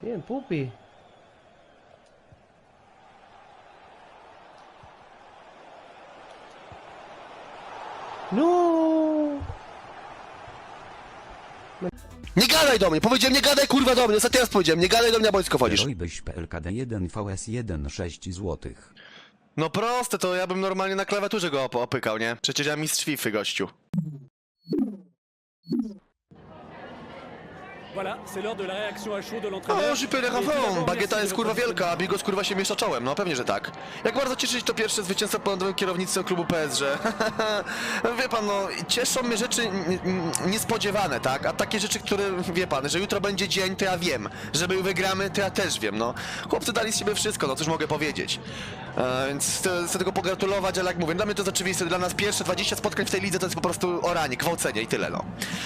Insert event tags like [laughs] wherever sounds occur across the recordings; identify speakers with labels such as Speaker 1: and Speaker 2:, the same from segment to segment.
Speaker 1: Bien, Pupi. No!
Speaker 2: Nie gadaj do mnie! Powiedziałem, nie gadaj kurwa do mnie! Ostatni raz powiedziałem, nie gadaj do mnie, a boisko wchodzisz.
Speaker 3: Byś PLKD1 VS1 6 złotych.
Speaker 2: No proste, to ja bym normalnie na klawiaturze go op- opykał, nie? Przecież ja mistrz FIFA, gościu. O, Rafon,
Speaker 4: d'abord,
Speaker 2: bagieta jest kurwa wielka, a Bigos kurwa się miesza czołem, no pewnie, że tak. Jak bardzo cieszyć to pierwsze zwycięstwo pod nowym kierownictwem klubu PS, że [laughs] wie pan, no cieszą mnie rzeczy niespodziewane, tak? A takie rzeczy, które, wie pan, że jutro będzie dzień, to ja wiem. Że my wygramy, to ja też wiem, no. Chłopcy dali z siebie wszystko, no cóż mogę powiedzieć. E, więc chcę, tego pogratulować, ale jak mówię, dla mnie to jest oczywiste, dla nas pierwsze 20 spotkań w tej lidze to jest po prostu oranie, gwałcenie i tyle, no.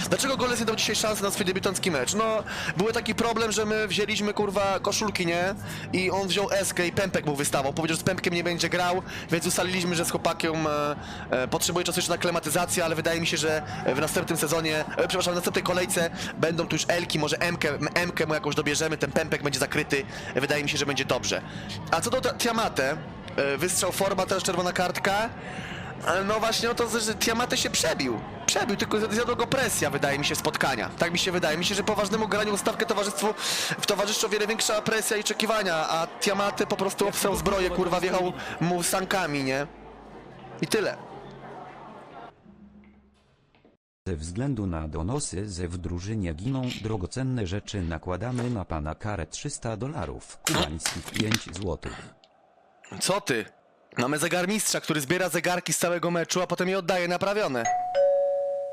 Speaker 2: Dlaczego Goles nie dał dzisiaj szansy na swój debiutancki mecz? No, był taki problem, że my wzięliśmy, kurwa, koszulki, nie? I on wziął eskę i Pępek mu wystawał. Powiedział, że z Pępkiem nie będzie grał, więc ustaliliśmy, że z chłopakiem e, e, potrzebuje czasu jeszcze na klimatyzację, ale wydaje mi się, że w następnym sezonie, e, przepraszam, w następnej kolejce będą tu już Elki, może Mkę, mu jakąś dobierzemy, ten Pępek będzie zakryty, wydaje mi się, że będzie dobrze. A co do Ti- Tiamate, e, wystrzał forma, też czerwona kartka, E, No właśnie o to, że Tiamate się przebił. Przebił, tylko zjadła go presja, wydaje mi się, spotkania. Tak mi się wydaje. Mi się, że po ważnemu graniu ustawkę towarzystwu w towarzyszu o wiele większa presja i oczekiwania, a Tiamate po prostu obsrał zbroję, kurwa, wjechał mu sankami, nie? I tyle.
Speaker 3: Ze względu na donosy, że w drużynie giną drogocenne rzeczy nakładamy na pana karę 300 dolarów, kubańskich 5 złotych.
Speaker 2: Co ty? Mamy zegarmistrza, który zbiera zegarki z całego meczu, a potem je oddaje naprawione.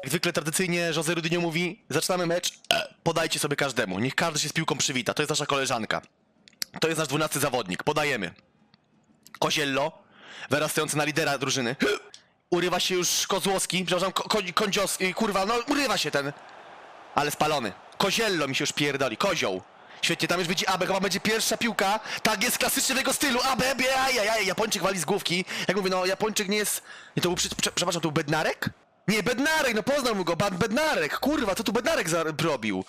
Speaker 2: Jak zwykle tradycyjnie Jose Rudinio mówi, zaczynamy mecz, e, podajcie sobie każdemu, niech każdy się z piłką przywita, to jest nasza koleżanka. To jest nasz dwunasty zawodnik, podajemy. Koziello, wyrastający na lidera drużyny. [gasps] Urywa się już Kozłowski, przepraszam, ko ko Kondziowski, kurwa, no urywa się ten. Ale spalony. Koziello mi się już pierdoli, kozioł. Świetnie, tam już widzi Abe, chyba będzie pierwsza piłka. Tak jest klasycznie w jego stylu. Abe, bie, ajajaj, Japończyk wali z główki. Jak mówię, no Japończyk nie jest... Nie, to był, prze, przepraszam, to był Bednarek? Nie, Bednarek, no poznał mu go, Bednarek. Kurwa, co tu Bednarek zarobił?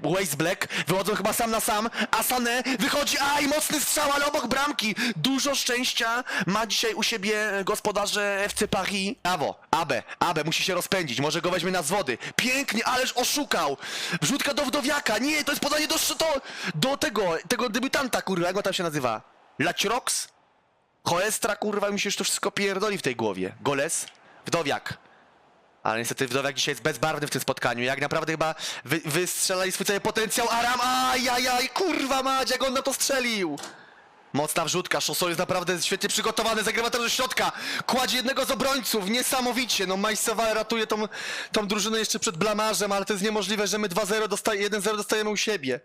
Speaker 2: Waze Black, wychodzą chyba sam na sam, Asane wychodzi, aj, mocny strzał, ale obok bramki. Dużo szczęścia ma dzisiaj u siebie gospodarze FC Paris. Brawo, Abe, Abe musi się rozpędzić, może go weźmie na zwody. Pięknie, ależ oszukał. Wrzutka do Wdowiaka, nie, to jest podanie do, do, do tego, tego debiutanta, kurwa, jak on tam się nazywa? Lacrox? Choestra, kurwa, mi się już to wszystko pierdoli w tej głowie. Goles, Wdowiak. Ale niestety Wdowiak dzisiaj jest bezbarwny w tym spotkaniu. Jak naprawdę chyba wy, wystrzelali swój cały potencjał. Aram, ajajaj, kurwa mać, jak on na to strzelił! Mocna wrzutka, Szoso jest naprawdę świetnie przygotowany, zagrywa teraz do środka, kładzie jednego z obrońców, niesamowicie, no Majsowa ratuje tą, tą drużynę jeszcze przed blamarzem, ale to jest niemożliwe, że my 2-0 dostaje, 1-0 dostajemy u siebie.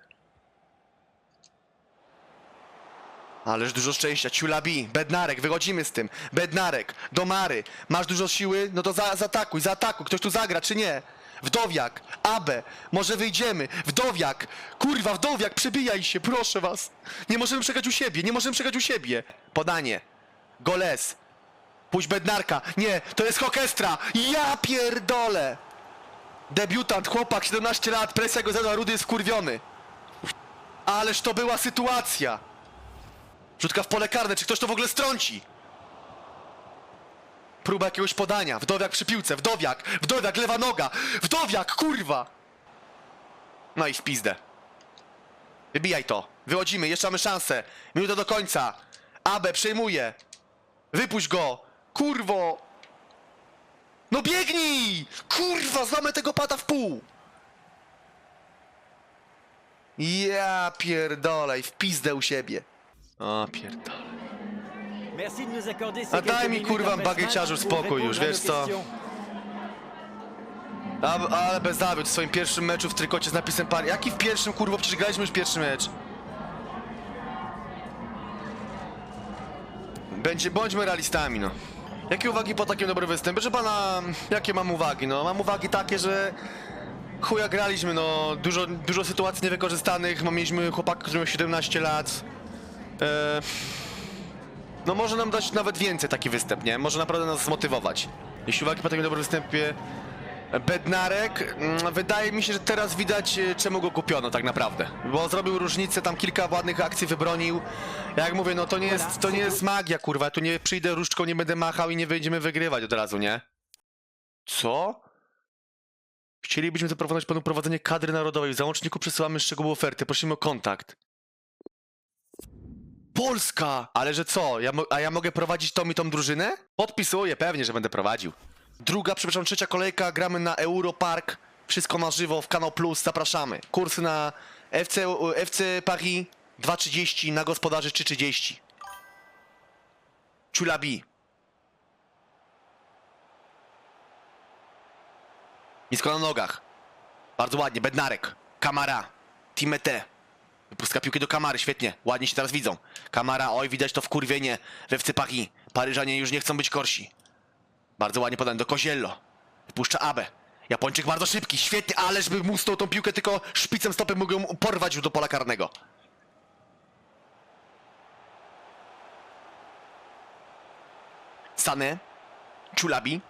Speaker 2: Ależ dużo szczęścia, Ciulabi, Bednarek, wychodzimy z tym. Bednarek, do Mary, masz dużo siły? No to za, zaatakuj, zaatakuj, ktoś tu zagra, czy nie? Wdowiak, Abe, może wyjdziemy, Wdowiak, kurwa, Wdowiak, przebijaj się, proszę was. Nie możemy przegrać u siebie, nie możemy przegrać u siebie. Podanie, Goles, pójdź Bednarka, nie, to jest Hokestra, ja pierdolę. Debiutant, chłopak, 17 lat, presja go zadała, Rudy jest skurwiony. Ależ to była sytuacja. Rzutka w pole karne, czy ktoś to w ogóle strąci? Próba jakiegoś podania, wdowiak przy piłce, wdowiak, wdowiak, lewa noga, wdowiak, kurwa! No i w pizdę. Wybijaj to, wychodzimy, jeszcze mamy szansę, minuta do końca. Abe przejmuje, wypuść go, kurwo! No biegnij! Kurwa, złamę tego pata w pół! Ja pierdolę i w pizdę u siebie. O pierdolę. A daj mi, kurwa, bagieciarzu, spokój już, wiesz co? A, ale bez zawiódł w swoim pierwszym meczu w trykocie z napisem pan. Jaki w pierwszym, kurwa, przecież graliśmy już pierwszy mecz. Będzie, bądźmy realistami, no. Jakie uwagi po takim dobrym występie? Proszę pana, jakie mam uwagi? No, mam uwagi takie, że chuja graliśmy, no. Dużo, dużo sytuacji niewykorzystanych, mieliśmy chłopaka, który miał 17 lat. E, no może nam dać nawet więcej taki występ, nie? Może naprawdę nas zmotywować. Jeśli uwagi po takim dobrym występie Bednarek, mm, wydaje mi się, że teraz widać e, czemu go kupiono tak naprawdę. Bo zrobił różnicę, tam kilka ładnych akcji wybronił. Jak mówię, no to nie jest, to nie jest magia, kurwa. Ja Tu nie przyjdę różdżką, nie będę machał i nie będziemy wygrywać od razu, nie? Co? Chcielibyśmy zaproponować panu prowadzenie kadry narodowej. W załączniku przesyłamy szczegółowe oferty. Prosimy o kontakt. Polska! Ale że co? Ja a ja mogę prowadzić tą i tą drużynę? Podpisuję, pewnie, że będę prowadził. Druga, przepraszam, trzecia kolejka, gramy na Europark. Wszystko na żywo w Kanał Plus, zapraszamy. Kursy na FC, FC Paris 2.30, na gospodarzy 3.30. Chulabi. Nisko na nogach. Bardzo ładnie, Bednarek. Kamara. Timete. Wypuska piłkę do Kamary, świetnie. Ładnie się teraz widzą. Kamara, oj, widać to wkurwienie we Paris. Paryżanie już nie chcą być korsi. Bardzo ładnie podany do Koziello. Puszcza Abę. Japończyk bardzo szybki, świetnie, ależ by musnął tą piłkę, tylko szpicem stopy mógł ją porwać już do pola karnego. Sane. Czulabi.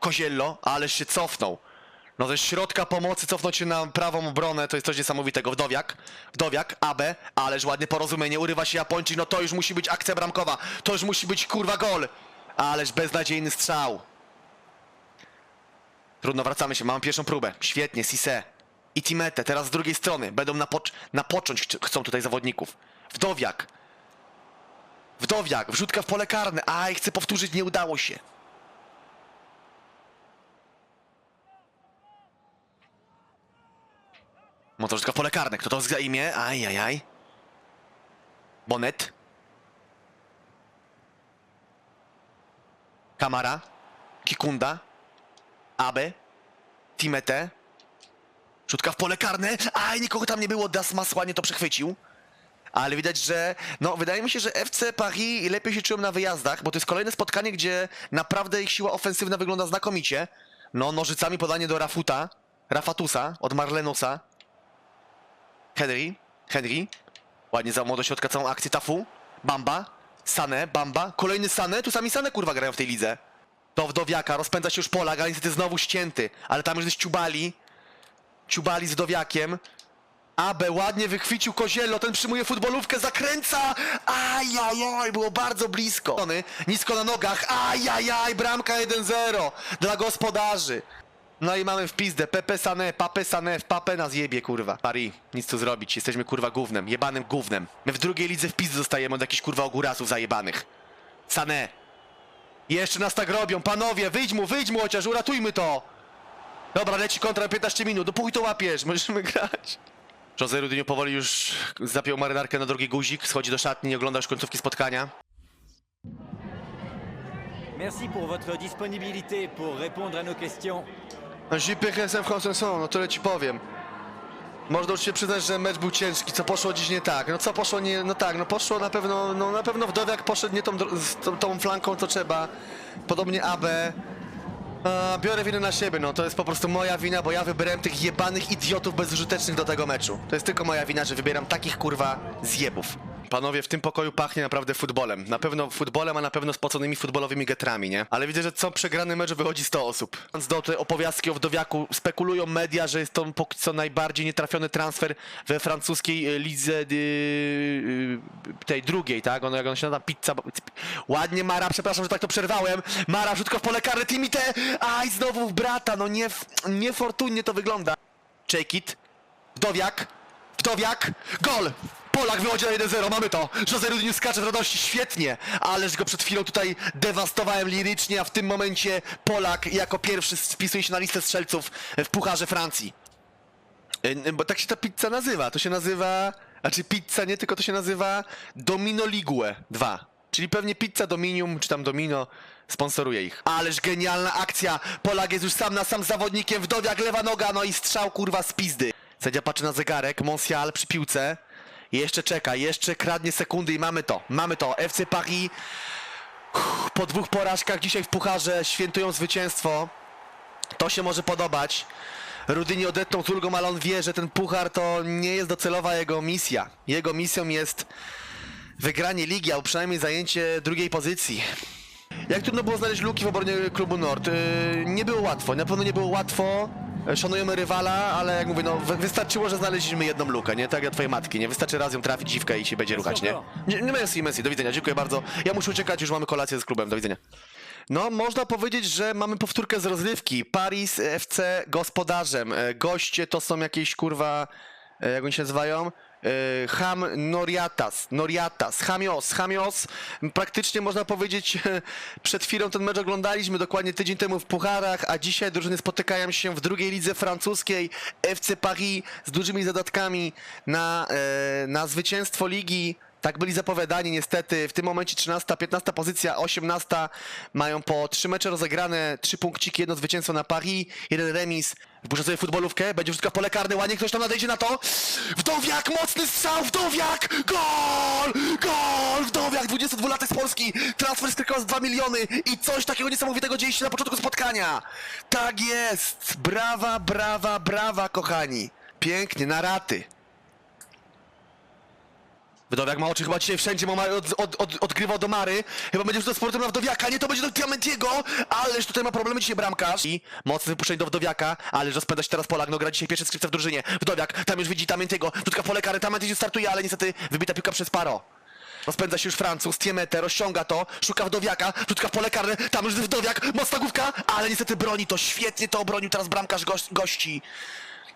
Speaker 2: Koziello, ależ się cofnął. No ze środka pomocy cofnąć się na prawą obronę to jest coś niesamowitego. Wdowiak, Wdowiak, Abe, ależ ładnie porozumienie, urywa się Japończyk, no to już musi być akcja bramkowa, to już musi być kurwa gol. Ależ beznadziejny strzał. Trudno, wracamy się, mamy pierwszą próbę. Świetnie, Sise. I Timete, teraz z drugiej strony. Będą napocz napocząć ch- chcą tutaj zawodników. Wdowiak. Wdowiak, wrzutka w pole karne. Aj, chcę powtórzyć, nie udało się. Motorzyka w pole karne. Kto to za imię? Ajajaj. Bonet. Kamara. Kikunda. Abe. Timete. Rzutka w pole karne. Aj, nikogo tam nie było. Dasmas ładnie to przechwycił. Ale widać, że. No, wydaje mi się, że FC Paris lepiej się czują na wyjazdach, bo to jest kolejne spotkanie, gdzie naprawdę ich siła ofensywna wygląda znakomicie. No, nożycami podanie do Rafuta. Rafatusa od Marlenosa. Henry, Henry. Ładnie załamał do środka całą akcję Tafu. Bamba. Sane, Bamba. Kolejny Sane. Tu sami Sane kurwa grają w tej lidze. Do Wdowiaka, rozpędza się już Polak, ale niestety znowu ścięty. Ale tam już jest Ciubali. Ciubali z Wdowiakiem. Abe ładnie wychwycił Koziello, ten przyjmuje futbolówkę, zakręca! Ajajaj, było bardzo blisko. Nisko na nogach, ajajaj, bramka 1-0 dla gospodarzy. No i mamy w pizdę, Pepe Sané, Pape Sané, w Pape nas jebie, kurwa. Paris, nic tu zrobić, jesteśmy kurwa gównem, jebanym gównem. My w drugiej lidze w pizdę zostajemy od jakichś kurwa ogórasów zajebanych. Sané. Jeszcze nas tak robią, panowie, wyjdź mu, wyjdź mu chociaż, uratujmy to! Dobra, leci kontra 15 minut, dopóki to łapiesz, możemy [laughs] grać. Jose Rudinho powoli już zapiął marynarkę na drugi guzik, schodzi do szatni, nie ogląda już końcówki spotkania.
Speaker 4: Merci pour votre disponibilité pour répondre à nos questions.
Speaker 2: No JPHSM Honsenson, no tyle ci powiem. Można już się przyznać, że mecz był ciężki, co poszło dziś nie tak. No co poszło nie, no tak, no poszło na pewno, no na pewno Wdowiak poszedł nie tą, tą, tą flanką, co trzeba. Podobnie AB. Biorę winę na siebie, no to jest po prostu moja wina, bo ja wybrałem tych jebanych idiotów bezużytecznych do tego meczu. To jest tylko moja wina, że wybieram takich kurwa zjebów. Panowie, w tym pokoju pachnie naprawdę futbolem. Na pewno futbolem, a na pewno spoconymi futbolowymi getrami, nie? Ale widzę, że co przegrany mecz wychodzi 100 osób. Do tej opowiastki o Wdowiaku spekulują media, że jest to póki co najbardziej nietrafiony transfer we francuskiej e, lidze yy, tej drugiej, tak? Ono, jak on się nazywa, pizza... Ładnie Mara, przepraszam, że tak to przerwałem. Mara, rzutko w pole karne, Timite! Aj, znowu w brata, no nie, niefortunnie to wygląda. Check it. Wdowiak. Wdowiak. Gol! Polak wychodzi na 1-0, mamy to! Jose Rudiniu skacze z radości, świetnie! Ależ go przed chwilą tutaj dewastowałem lirycznie, a w tym momencie Polak jako pierwszy spisuje się na listę strzelców w Pucharze Francji. Y, Bo tak się ta pizza nazywa, to się nazywa... Znaczy pizza nie, tylko to się nazywa Domino Ligue 2. Czyli pewnie pizza Dominium, czy tam Domino sponsoruje ich. Ależ genialna akcja! Polak jest już sam na sam zawodnikiem, wdowiak lewa noga, no i strzał kurwa z pizdy. Sędzia patrzy na zegarek, Monsial przy piłce. Jeszcze czeka, jeszcze kradnie sekundy i mamy to, mamy to. FC Paris po dwóch porażkach dzisiaj w Pucharze świętują zwycięstwo. To się może podobać. Rudyni odetną z ulgą, ale on wie, że ten puchar to nie jest docelowa jego misja. Jego misją jest wygranie ligi, albo przynajmniej zajęcie drugiej pozycji. Jak trudno było znaleźć luki w obronie klubu Nord? Yy, nie było łatwo, na pewno nie było łatwo. Szanujemy rywala, ale jak mówię, no wy- wystarczyło, że znaleźliśmy jedną lukę, nie? Tak jak twojej matki, nie? Wystarczy raz ją trafić dziwkę i się będzie ruchać, nie? Nie, nie Messi, Messi, do widzenia, dziękuję bardzo. Ja muszę uciekać, już mamy kolację z klubem, do widzenia. No, można powiedzieć, że mamy powtórkę z rozrywki. Paris FC gospodarzem. E, Goście to są jakieś kurwa, e, jak oni się nazywają? E, Ham Noriatas, Noriatas, Hamios, Hamios. Praktycznie można powiedzieć, [laughs] przed chwilą ten mecz oglądaliśmy dokładnie tydzień temu w Pucharach, a dzisiaj drużyny spotykają się w drugiej lidze francuskiej FC Paris z dużymi zadatkami na, e, na zwycięstwo ligi. Tak byli zapowiadani niestety. W tym momencie 13, 15 pozycja, 18 mają po 3 mecze rozegrane, 3 punkciki, jedno zwycięstwo na Paris, jeden remis. Wpuszczę sobie futbolówkę, będzie wszystko w pole karne, ładnie ktoś tam nadejdzie na to. Wdowiak, mocny strzał, Wdowiak! Gol! Gol! Wdowiak, 22-latek z Polski, transfer z Krakowa z 2 miliony i coś takiego niesamowitego dzieje się na początku spotkania. Tak jest! Brawa, brawa, brawa, kochani. Pięknie, na raty. Wdowiak ma oczy chyba dzisiaj wszędzie, ma od, od, od, odgrywał do Mary. Chyba będzie rzucał sportem na Wdowiaka, nie, to będzie do Diamentiego, ależ tutaj ma problemy. Dzisiaj bramkarz. I mocne wypuszczenie do Wdowiaka, ależ rozpędza się teraz Polak, no gra dzisiaj pierwsze skrzypce w drużynie. Wdowiak, tam już widzi Diamentiego, rzutka pole kary, Diamenti startuje, ale niestety wybita piłka przez Paro. Rozpędza się już Francuz, Tiemete, rozciąga to, szuka Wdowiaka, rzutka w pole karne, tam już Wdowiak, mocna główka, ale niestety broni to, świetnie to obronił teraz bramkarz goś, gości.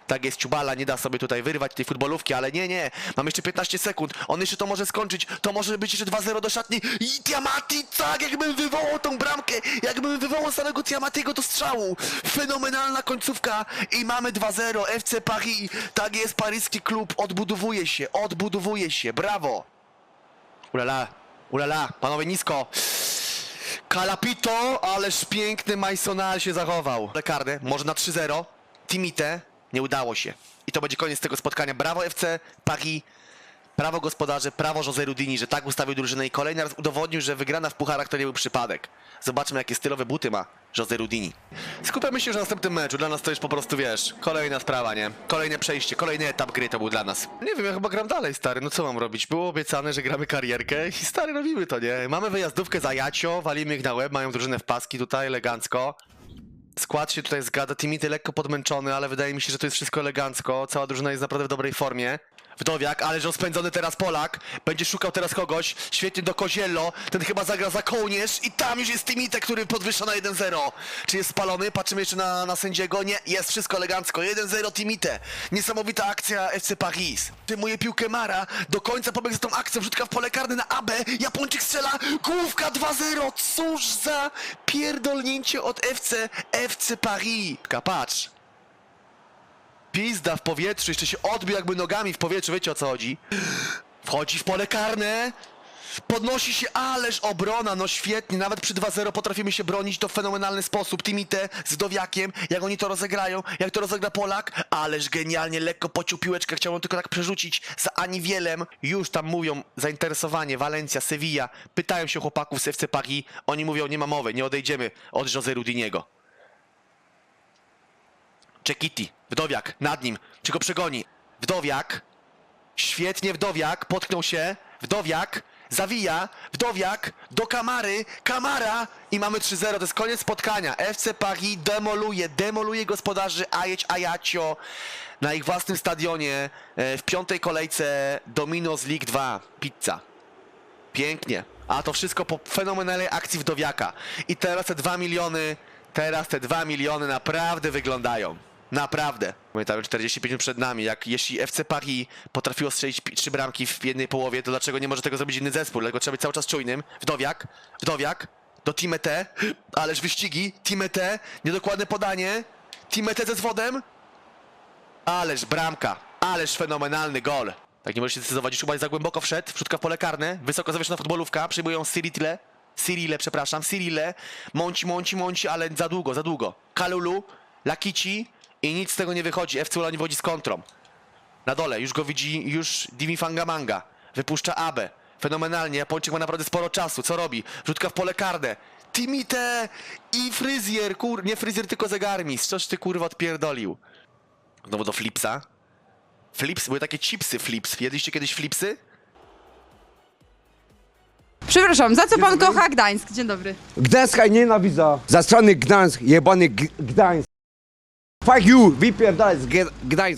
Speaker 2: Tak jest, Ciubala nie da sobie tutaj wyrwać tej futbolówki, ale nie, nie. Mam jeszcze 15 sekund. On jeszcze to może skończyć. To może być jeszcze 2-0 do szatni. I Tiamati, tak, jakbym wywołał tą bramkę. Jakbym wywołał samego Tiamatiego do strzału. Fenomenalna końcówka. I mamy 2-0. FC Paris. Tak jest, paryski klub. Odbudowuje się, odbudowuje się. Brawo. Ulala, ulala, panowie nisko. Kalapito, ależ piękny Majsonal się zachował. Lekarny, może na 3-0. Timite, nie udało się. I to będzie koniec tego spotkania. Brawo FC, Paris, prawo gospodarze, prawo José Rudini, że tak ustawił drużynę i kolejny raz udowodnił, że wygrana w pucharach to nie był przypadek. Zobaczmy, jakie stylowe buty ma José Rudini. Skupiamy się już na następnym meczu. Dla nas to już po prostu, wiesz, kolejna sprawa, nie? Kolejne przejście, kolejny etap gry to był dla nas. Nie wiem, ja chyba gram dalej, stary. No co mam robić? Było obiecane, że gramy karierkę i stary, robimy to, nie? Mamy wyjazdówkę za Jacio, walimy ich na łeb, mają drużynę w paski tutaj, elegancko. Skład się tutaj zgadza, Timity lekko podmęczony, ale wydaje mi się, że to jest wszystko elegancko. Cała drużyna jest naprawdę w dobrej formie. Wdowiak, ale że rozpędzony teraz Polak. Będzie szukał teraz kogoś. Świetnie do Koziello. Ten chyba zagra za kołnierz. I tam już jest Timite, który podwyższa na 1-0. Czy jest spalony? Patrzymy jeszcze na, na sędziego. Nie, jest wszystko elegancko. 1-0 Timite. Niesamowita akcja FC Paris. Tymuje piłkę Mara. Do końca pobiegł za tą akcją. Rzutka w pole karne na AB. Japończyk strzela. Główka 2-0. Cóż za pierdolnięcie od FC FC Paris. Patrz. Pizda w powietrzu, jeszcze się odbił jakby nogami w powietrzu, wiecie o co chodzi. Wchodzi w pole karne. Podnosi się, ależ obrona, no świetnie, nawet przy 2-0 potrafimy się bronić to w fenomenalny sposób. Timite z Dowiakiem, jak oni to rozegrają, jak to rozegra Polak, ależ genialnie, lekko pociął piłeczkę, chciałem tylko tak przerzucić za Aniwielem. Już tam mówią zainteresowanie, Valencia, Sevilla, pytają się chłopaków z FC Paris, oni mówią nie ma mowy, nie odejdziemy od José Rudiniego. Czekiti, Wdowiak, nad nim, czy go przegoni? Wdowiak, świetnie Wdowiak, potknął się, Wdowiak, zawija, Wdowiak, do Kamary, Kamara i mamy 3-0, to jest koniec spotkania. FC Paris demoluje, demoluje gospodarzy Ajeć Ajaccio na ich własnym stadionie e, w piątej kolejce Domino's League 2, pizza. Pięknie. A to wszystko po fenomenalnej akcji Wdowiaka. I teraz te 2 miliony, teraz te 2 miliony naprawdę wyglądają. Naprawdę. Pamiętam 45 minut przed nami, jak jeśli FC Paris potrafiło strzelić trzy bramki w jednej połowie, to dlaczego nie może tego zrobić inny zespół? Dlatego trzeba być cały czas czujnym. Wdowiak, Wdowiak, do Timete, ależ wyścigi, Timete, niedokładne podanie, Timete ze zwodem, Ależ bramka, ależ fenomenalny gol. Tak nie możesz się zdecydować, Szuba za głęboko wszedł, wrzutka w pole karne, wysoko zawieszona futbolówka, przyjmują Cyritile, Cyrile, przepraszam, Cyrile, Monci, Monci, Monci, ale za długo, za długo. Kalulu, Lakici i nic z tego nie wychodzi, FC Ula nie wchodzi z kontrą. Na dole, już go widzi, już Dimi Fangamanga, wypuszcza Abe. Fenomenalnie, Japończyk ma naprawdę sporo czasu, co robi? Rzutka w pole karne, Timite i Fryzjer, kur... nie Fryzjer, tylko Zegarmis, coś ty kurwa odpierdolił. Znowu do Flipsa. Flips, były takie chipsy Flips. Jedliście kiedyś Flipsy?
Speaker 1: Przepraszam, za co pan kocha Gdańsk? Dzień dobry.
Speaker 5: Gdańska nienawidzę. Za strony Gdańsk, jebany G- Gdańsk. Fuck you, wypierdalaj z G- Gdańsk.